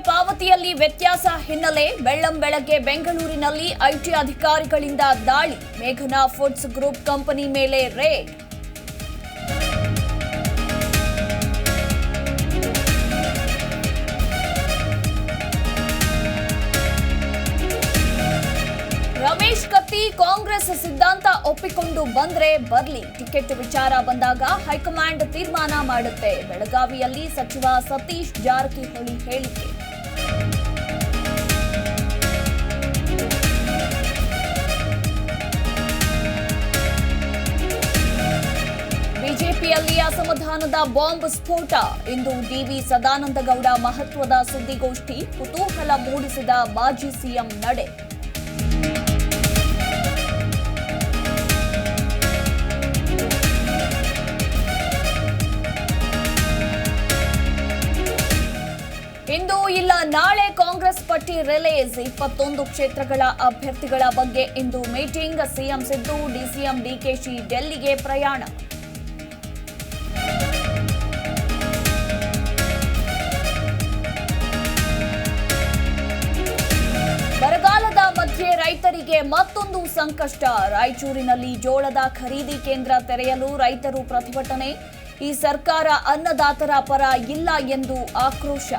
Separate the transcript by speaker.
Speaker 1: ವೇತನಮಿತಿಯಲ್ಲಿ ವ್ಯತ್ಯಾಸ ಹಿನ್ನೆಲೆ ಬೆಳ್ಳಂ ಬೆಳಗ್ಗೆ ಬೆಂಗಳೂರಿನಲ್ಲಿ ಐಟಿ ಅಧಿಕಾರಿಗಳಿಂದ ದಾಳಿ. ಮೇಘನಾ ಫುಡ್ಸ್ ಗ್ರೂಪ್ ಕಂಪನಿ ಮೇಲೆ ರೇಡ್. ರಮೇಶ್ ಕತ್ತಿ ಕಾಂಗ್ರೆಸ್ ಸಿದ್ಧಾಂತ ಒಪ್ಪಿಕೊಂಡು ಬಂದ್ರೆ ಬರ್ಲಿ. ಟಿಕೆಟ್ ವಿಚಾರ ಬಂದಾಗ ಹೈಕಮಾಂಡ್ ತೀರ್ಮಾನ ಮಾಡುತ್ತೆ. ಬೆಳಗಾವಿಯಲ್ಲಿ ಸಚಿವ ಸತೀಶ್ ಜಾರಕಿಹೊಳಿ ಹೇಳಿಕೆ. ಬಿಜೆಪಿಯಲ್ಲಿ ಅಸಮಾಧಾನದ ಬಾಂಬ್ ಸ್ಫೋಟ. ಇಂದು ಡಿವಿ ಸದಾನಂದಗೌಡ ಮಹತ್ವದ ಸುದ್ದಿಗೋಷ್ಠಿ ಕುತೂಹಲ ಮೂಡಿಸಿದ ಮಾಜಿ ಸಿಎಂ ನಡೆ. ಇಂದು ಇಲ್ಲ, ನಾಳೆ ಕಾಂಗ್ರೆಸ್ ಪಟ್ಟಿ ರಿಲೀಸ್. ಇಪ್ಪತ್ತೊಂದು ಕ್ಷೇತ್ರಗಳ ಅಭ್ಯರ್ಥಿಗಳ ಬಗ್ಗೆ ಇಂದು meeting. CM Siddu, DCM DKShi ಡೆಲ್ಲಿಗೆ ಪ್ರಯಾಣ. ರೈತರಿಗೆ ಮತ್ತೊಂದು ಸಂಕಷ್ಟ. ರಾಯಚೂರಿನಲ್ಲಿ ಜೋಳದ ಖರೀದಿ ಕೇಂದ್ರ ತೆರೆಯಲು ರೈತರು ಪ್ರತಿಭಟನೆ. ಈ ಸರ್ಕಾರ ಅನ್ನದಾತರ ಪರ ಇಲ್ಲ ಎಂದು ಆಕ್ರೋಶ.